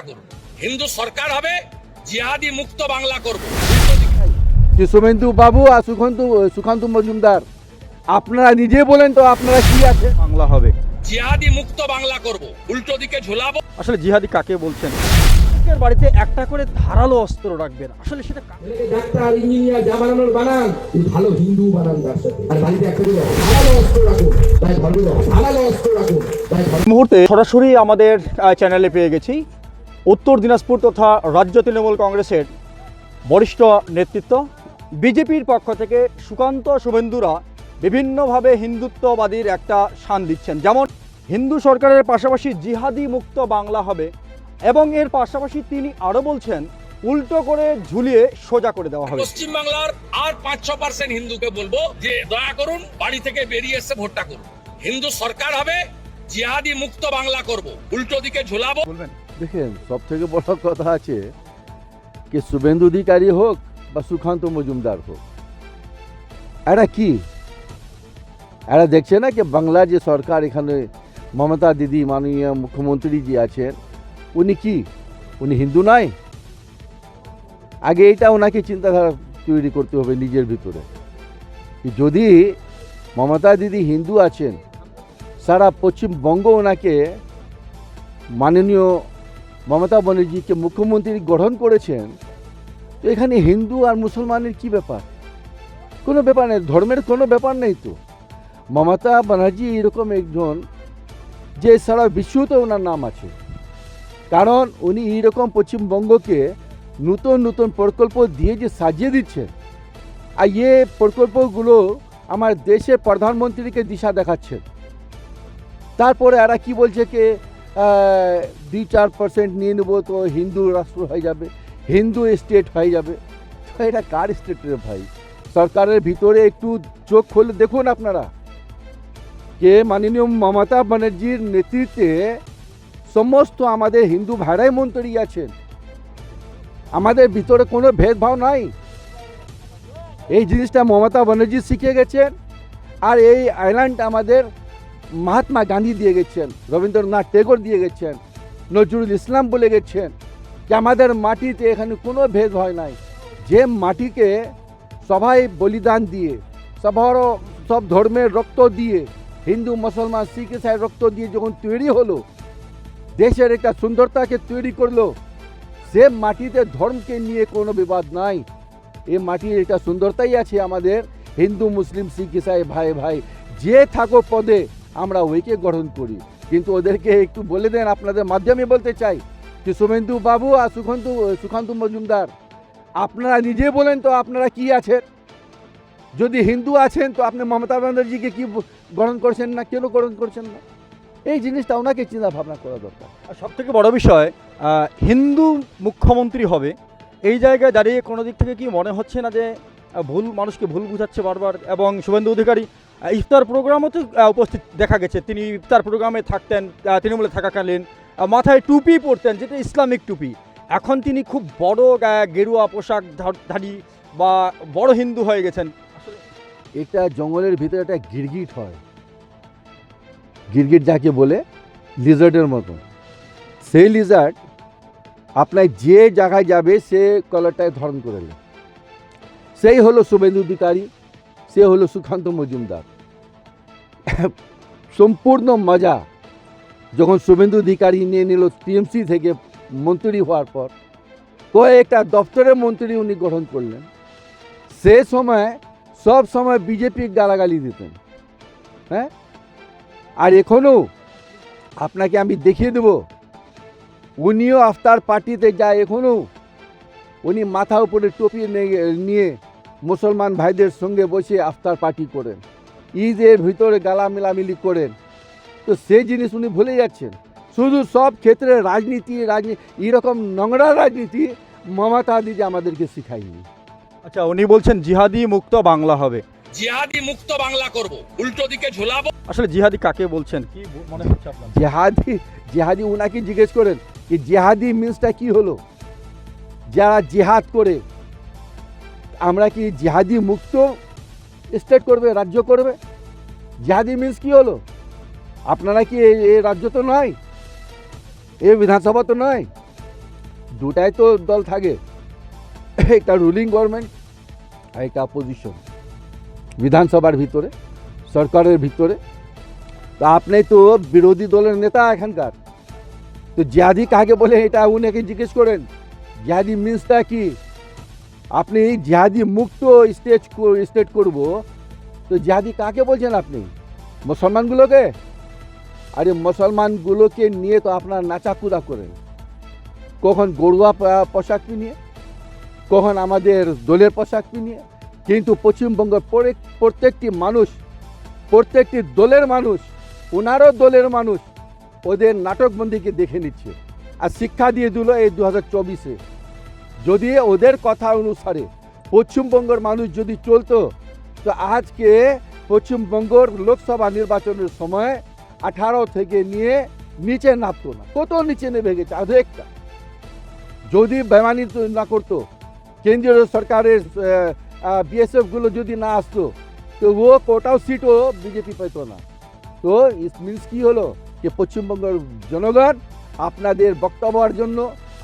করব হিন্দু সরকার হবে জিহাদি মুক্ত বাংলা করব। যে বাবু আর সুখন্তু সুকান্ত মজুমদার আপনারা নিজে বলেন তো আপনারা কি আছে? বাংলা হবে। জিহাদি মুক্ত বাংলা করব। উল্টো দিকে ঝোলাবো। আসলে জিহাদি কাকে বলছেন? বাড়িতে একটা করে ধারালো অস্ত্র রাখবেন। আসলে সেটা ডাক্তার ইঞ্জিনিয়ার যা বানানোর বানান। ভালো হিন্দু বানান আর বাড়িতে একটা করে ধারালো অস্ত্র রাখুন তাই ধর্ম ধারালো অস্ত্র রাখুন তাই মুহূর্তে সরাসরি আমাদের চ্যানেলে পেয়ে গেছি। উত্তর দিনাজপুর তথা রাজ্য তৃণমূল কংগ্রেসের বরিষ্ঠ নেতৃত্ব বিজেপির পক্ষ থেকে সুকান্ত শুভেন্দুরা বিভিন্নভাবে হিন্দুত্ববাদীর একটা শান দিচ্ছেন। যেমন হিন্দু সরকারের পাশাপাশি জিহাদি মুক্ত বাংলা হবে এবং এর পাশাপাশি তিনি আরও বলছেন উল্টো করে ঝুলিয়ে সোজা করে দেওয়া হবে। পশ্চিম বাংলার আর পাঁচ ছ পার্সেন্ট হিন্দুকে বলব যে দয়া করুন বাড়ি থেকে বেরিয়ে এসে ভোটটা করুন। হিন্দু সরকার হবে জিহাদি মুক্ত বাংলা করব। উল্টো দিকে ঝোলাবো। বলবেন? দেখেন সব থেকে বড় কথা আছে কি শুভেন্দু অধিকারী হোক বা সুকান্ত মজুমদার হোক, এরা কি? এরা দেখছে না কি বাংলার যে সরকার এখানে মমতা দিদি, মাননীয় মুখ্যমন্ত্রী যে আছেন, উনি কি? উনি হিন্দু নাই আগে এটা ওনাকে চিন্তাধারা তৈরি করতে হবে নিজের ভিতরে। যদি মমতা দিদি হিন্দু আছেন, সারা পশ্চিমবঙ্গ ওনাকে মাননীয় মমতা ব্যানার্জিকে মুখ্যমন্ত্রী গঠন করেছেন, তো এখানে হিন্দু আর মুসলমানের কি ব্যাপার? কোনো ব্যাপার নেই, ধর্মের কোনো ব্যাপার নেই তো। মমতা ব্যানার্জি এরকম একজন যে সারা বিশ্বতে ওনার নাম আছে। কারণ উনি এইরকম পশ্চিমবঙ্গকে নতুন নতুন প্রকল্প দিয়ে যে সাজিয়ে দিচ্ছেন আর ইয়ে প্রকল্পগুলো আমার দেশের প্রধানমন্ত্রীকে দিশা দেখাচ্ছেন তারপরে এরা কি বলছে কি? দুই চার পার্সেন্ট নিয়ে নেব, তো হিন্দু রাষ্ট্র হয়ে যাবে, হিন্দু স্টেট হয়ে যাবে। এটা কার স্টেটের ভাই? সরকারের ভিতরে একটু চোখ খুলে দেখুন আপনারা। কে মাননীয় মমতা ব্যানার্জির নেতৃত্বে সমস্ত আমাদের হিন্দু ভাইরাই মন্ত্রী আছেন? আমাদের ভিতরে কোনো ভেদভাব নাই। এই জিনিসটা মমতা ব্যানার্জি শিখে গেছেন। আর এই আইল্যান্ড আমাদের মহাত্মা গান্ধী দিয়ে গেছেন, রবীন্দ্রনাথ টেগোর দিয়ে গেছেন, নজরুল ইসলাম বলে গেছেন যে আমাদের মাটিতে এখানে কোনো ভেদভাব নাই। যে মাটিকে সবাই বলিদান দিয়ে সবারও সব ধর্মের রক্ত দিয়ে, হিন্দু, মুসলমান, শিখ ইসাই রক্ত দিয়ে যখন তৈরি হলো, দেশের একটা সুন্দরতাকে তৈরি করল, সে মাটিতে ধর্মকে নিয়ে কোনো বিবাদ নাই। এই মাটির একটা সুন্দরতাই আছে আমাদের হিন্দু, মুসলিম, শিখ ইসাই ভাই ভাই, যে থাকো পদে আমরা ওইকে গঠন করি। কিন্তু ওদেরকে একটু বলে দেন, আপনাদের মাধ্যমে বলতে চাই যে শুভেন্দু বাবু আর সুকান্ত সুকান্ত মজুমদার, আপনারা নিজে বলেন তো আপনারা কি আছেন? যদি হিন্দু আছেন তো আপনি মমতা ব্যানার্জিকে কি গ্রহণ করছেন না? কেন গ্রহণ করছেন না? এই জিনিসটা ওনাকে চিন্তা ভাবনা করা দরকার। আর সব থেকে বড় বিষয় হিন্দু মুখ্যমন্ত্রী হবে, এই জায়গায় দাঁড়িয়ে কোনো দিক থেকে কি মনে হচ্ছে না যে ভুল, মানুষকে ভুল বুঝাচ্ছে বারবার? এবং শুভেন্দু অধিকারী ইফতার প্রোগ্রামও তো উপস্থিত দেখা গেছে। তিনি ইফতার প্রোগ্রামে থাকতেন তৃণমূলে থাকাকালীন মাথায় টুপি পরতেন, যেটা ইসলামিক টুপি। এখন তিনি খুব বড় গেরুয়া পোশাক ধারী বা বড় হিন্দু হয়ে গেছেন। এটা জঙ্গলের ভিতরে একটা গিরগিট হয়। গিরগিট যাকে বলে লিজার্ডের মতো। সেই লিজার্ড আপনার যে জায়গায় যাবে, সে কলারটায় ধারণ করে সেই হলো শুভেন্দু অধিকারী। সে হলো সুকান্ত মজুমদার। সম্পূর্ণ মজা যখন শুভেন্দু অধিকারী নিয়ে নিল টিএমসি থেকে মন্ত্রী হওয়ার পর, কয়েকটা দপ্তরের মন্ত্রী উনি গঠন করলেন। সে সময়, সব সময় বিজেপি গালাগালি দিতেন। হ্যাঁ? আর এখনও আপনাকে আমি দেখিয়ে দেব, উনিও আফতার পার্টিতে যায় এখনও উনি মাথা উপরে টুপি নিয়ে- নিয়ে মুসলমান ভাইদের সঙ্গে বসে আফতার পার্টি করেন। ঈদের ভিতরে গালা মিলামিলি করেন। তো সেই জিনিস উনি ভুলে যাচ্ছেন। শুধু সব ক্ষেত্রে রাজনীতি রাজনীতি এরকম নোংরা রাজনীতি মমতা দিদি আমাদেরকে শিখায়নি। আচ্ছা উনি বলছেন জিহাদি মুক্ত বাংলা হবে। জিহাদি মুক্ত বাংলা করব। উল্টো দিকে ঝোলাবো। আসলে জিহাদি কাকে বলছেন? কি মনে হচ্ছে আপনার? জেহাদি জিহাদি উনাকে জিজ্ঞেস করেন যে জিহাদি মিন্সটা কি হলো? যারা জিহাদ করে আমরা কি জিহাদি মুক্ত স্টেট করবে, রাজ্য করবে? জিহাদি মিন্স কি হলো? আপনারা কি এই রাজ্য তো নয় এ বিধানসভা তো নয়, দুটাই তো দল থাকে। একটা রুলিং গভর্নমেন্ট আর একটা অপোজিশন বিধানসভার ভিতরে, সরকারের ভিতরে। তা আপনি তো বিরোধী দলের নেতা এখানকার। তো জিহাদি কাকে বলে এটা উনাকে জিজ্ঞেস করেন। জিহাদি মিন্সটা কি? আপনি জিহাদি মুক্ত স্টেজ স্টেট করব। তো জিহাদি কাকে বলছেন আপনি? মুসলমানগুলোকে? আরে মুসলমানগুলোকে নিয়ে তো আপনার নাচাকুদা করেন কখন গড়ুয়া পোশাক পিনিয়ে কখন আমাদের দলের পোশাক পিনিয়ে কিন্তু পশ্চিমবঙ্গের পরে- প্রত্যেকটি মানুষ, প্রত্যেকটি দলের মানুষ ওনারও দলের মানুষ ওদের নাটকবন্দিকে দেখে নিচ্ছে। আর শিক্ষা দিয়ে দিল এই দু হাজার চব্বিশে। যদি ওদের কথা অনুসারে পশ্চিমবঙ্গের মানুষ যদি চলতো, তো আজকে পশ্চিমবঙ্গর লোকসভা নির্বাচনের সময় আঠারো থেকে নিয়ে নিচে নামতো না, কত নিচে নেমে গেছে অর্ধেকটা যদি বেমানি না করতো, কেন্দ্রীয় সরকারের বিএসএফগুলো যদি না আসতো, তো ও কোটাও সিটও বিজেপি পেত না। তো ইস, মিনস কি হলো? যে পশ্চিমবঙ্গের জনগণ আপনাদের বক্তব্যের জন্য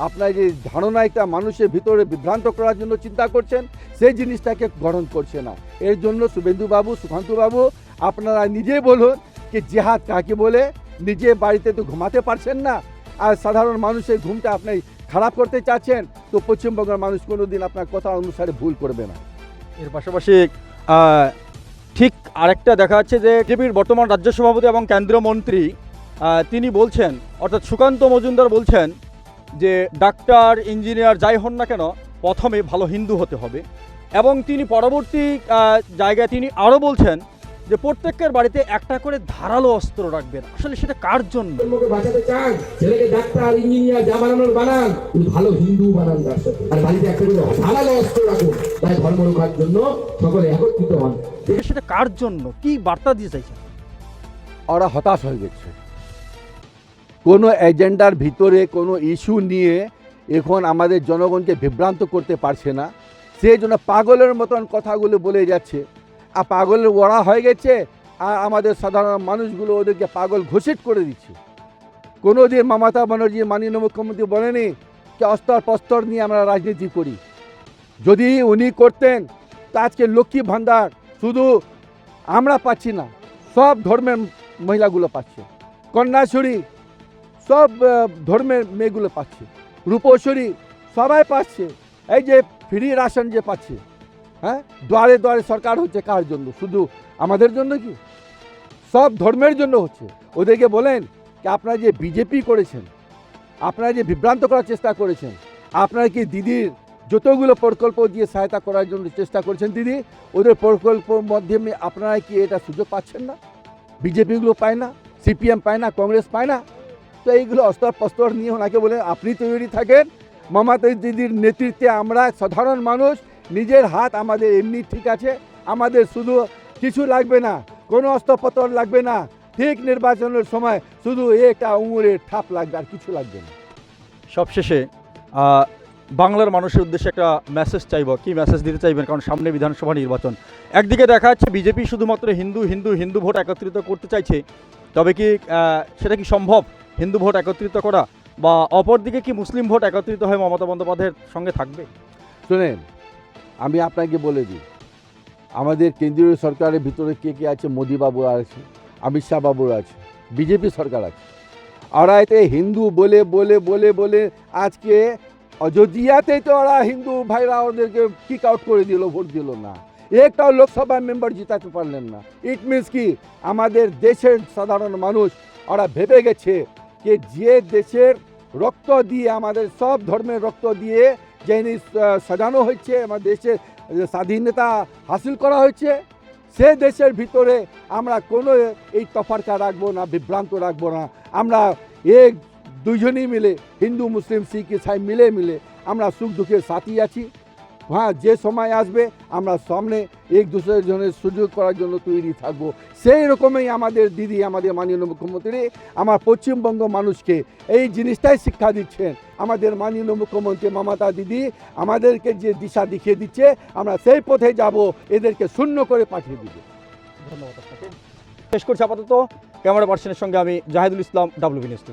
আপনার যে ধারণা একটা মানুষের ভিতরে বিভ্রান্ত করার জন্য চিন্তা করছেন, সেই জিনিসটাকে গ্রহণ করছে না। এর জন্য শুভেন্দুবাবু সুকান্তবাবু আপনারা নিজে বলুন যে জেহাদ কাকে বলে? নিজে বাড়িতে তো ঘুমাতে পারছেন না। আর সাধারণ মানুষের ঘুমটা আপনি খারাপ করতে চাচ্ছেন, তো পশ্চিমবঙ্গের মানুষ কোনো দিন আপনার কথা অনুসারে ভুল করবে না। এর পাশাপাশি ঠিক আরেকটা দেখা যাচ্ছে যে বিজেপির বর্তমান রাজ্য সভাপতি এবং কেন্দ্রীয় মন্ত্রী তিনি বলছেন, অর্থাৎ সুকান্ত মজুমদার বলছেন যে ডাক্তার ইঞ্জিনিয়ার যাই হন না কেন প্রথমে ভালো হিন্দু হতে হবে। এবং তিনি পরবর্তী জায়গায় তিনি আরও বলছেন যে প্রত্যেকের বাড়িতে একটা করে ধারালো অস্ত্র রাখবেন। আসলে সেটা কার জন্য? বাঁচাতে চান ছেলেকে ডাক্তার ইঞ্জিনিয়ার যা বানানোর বানান ভালো হিন্দু বানান তার সাথে। আর বাড়িতে একটা করে ধারালো অস্ত্র রাখুন তাই ধর্ম রক্ষার জন্য সকলে একত্রিত হন। সেটা কার জন্য? কি বার্তা দিয়ে চাইছেন? ওরা হতাশ হয়ে গেছে। কোনো এজেন্ডার ভিতরে কোনো ইস্যু নিয়ে এখন আমাদের জনগণকে বিভ্রান্ত করতে পারছে না। সেই জন্য পাগলের মতন কথাগুলো বলে যাচ্ছে। আর পাগলের ওরা হয়ে গেছে, আর আমাদের সাধারণ মানুষগুলো ওদেরকে পাগল ঘোষিত করে দিচ্ছে। কোনো দিন মমতা ব্যানার্জি, মাননীয় মুখ্যমন্ত্রী বলেনি যে অস্তর প্রস্তর নিয়ে আমরা রাজনীতি করি। যদি উনি করতেন, তো আজকে লক্ষ্মী ভাণ্ডার শুধু আমরা পাচ্ছি না, সব ধর্মের মহিলাগুলো পাচ্ছে। কন্যাশ্বরী সব ধর্মের মেয়েগুলো পাচ্ছে। রূপশ্বরী সবাই পাচ্ছে। এই যে ফ্রি রাশন যে পাচ্ছে হ্যাঁ? দ্বারে দ্বারে সরকার হচ্ছে কার জন্য? শুধু আমাদের জন্য কি? সব ধর্মের জন্য হচ্ছে। ওদেরকে বলেন কি, আপনারা যে বিজেপি করেছেন, আপনারা যে বিভ্রান্ত করার চেষ্টা করেছেন, আপনারা কি দিদির যতগুলো প্রকল্প দিয়ে সহায়তা করার জন্য চেষ্টা করেছেন দিদি, ওদের প্রকল্পের মাধ্যমে আপনারা কি এটা সুযোগ পাচ্ছেন না? বিজেপিগুলো পায় না, সিপিএম পায় না, কংগ্রেস পায় না? এইগুলো অস্তর প্রস্তর নিয়ে ওনাকে বলে, আপনি তৈরি থাকেন। মমতা দিদির নেতৃত্বে আমরা সাধারণ মানুষ, নিজের হাত আমাদের এমনি ঠিক আছে। আমাদের শুধু কিছু লাগবে না, কোনো অস্ত্রপত্র লাগবে না। ঠিক নির্বাচনের সময় শুধু একটা উঙুরের ঠাপ লাগবে, আর কিছু লাগবে না। সবশেষে বাংলার মানুষের উদ্দেশ্যে একটা মেসেজ চাইব। কি মেসেজ দিতে চাইবেন? কারণ সামনে বিধানসভা নির্বাচন। একদিকে দেখা যাচ্ছে বিজেপি শুধুমাত্র হিন্দু হিন্দু হিন্দু ভোট একত্রিত করতে চাইছে। তবে কি সেটা কি সম্ভব? হিন্দু ভোট একত্রিত করা বা অপরদিকে কি মুসলিম ভোট একত্রিত হয়ে মমতা বন্দ্যোপাধ্যায়ের সঙ্গে থাকবে? শুনেন, আমি আপনাকে বলে দিই, আমাদের কেন্দ্রীয় সরকারের ভিতরে কে কে আছে? মোদিবাবু আছে অমিত শাহ বাবু আছে, বিজেপি সরকার আছে। ওরা এতে হিন্দু বলে বলে বলে বলে আজকে অযোধ্যাতে তো ওরা হিন্দু ভাইরা ওদেরকে কিক আউট করে দিল, ভোট দিল না। একটাও লোকসভা মেম্বার জিতাতে পারলেন না। ইট মিনস কি? আমাদের দেশের সাধারণ মানুষ, ওরা ভেবে গেছে যে যে দেশের রক্ত দিয়ে আমাদের সব ধর্মের রক্ত দিয়ে যে সাজানো হয়েছে, আমার দেশের স্বাধীনতা হাসিল করা হয়েছে, সে দেশের ভিতরে আমরা কোনো এই তফারকা রাখব না, বিভ্রান্ত রাখব না। আমরা এক দুজনেই মিলে, হিন্দু, মুসলিম, শিখ, ইসাই মিলে মিলে আমরা সুখ দুঃখের সাথী আছি। হ্যাঁ যে সময় আসবে, আমরা সামনে এক দুসরের জন্য সুযোগ করার জন্য তৈরি থাকব। সেই রকমই আমাদের দিদি, আমাদের মাননীয় মুখ্যমন্ত্রী, আমার পশ্চিমবঙ্গ মানুষকে এই জিনিসটাই শিক্ষা দিচ্ছেন। আমাদের মাননীয় মুখ্যমন্ত্রী মমতা দিদি আমাদেরকে যে দিশা দেখিয়ে দিচ্ছে, আমরা সেই পথে যাব, এদেরকে শূন্য করে পাঠিয়ে দিব। ধন্যবাদ শেষ করছি আপাতত ক্যামেরা পার্সনের সঙ্গে আমি জাহিদুল ইসলাম ডাব্লিউ নিউজ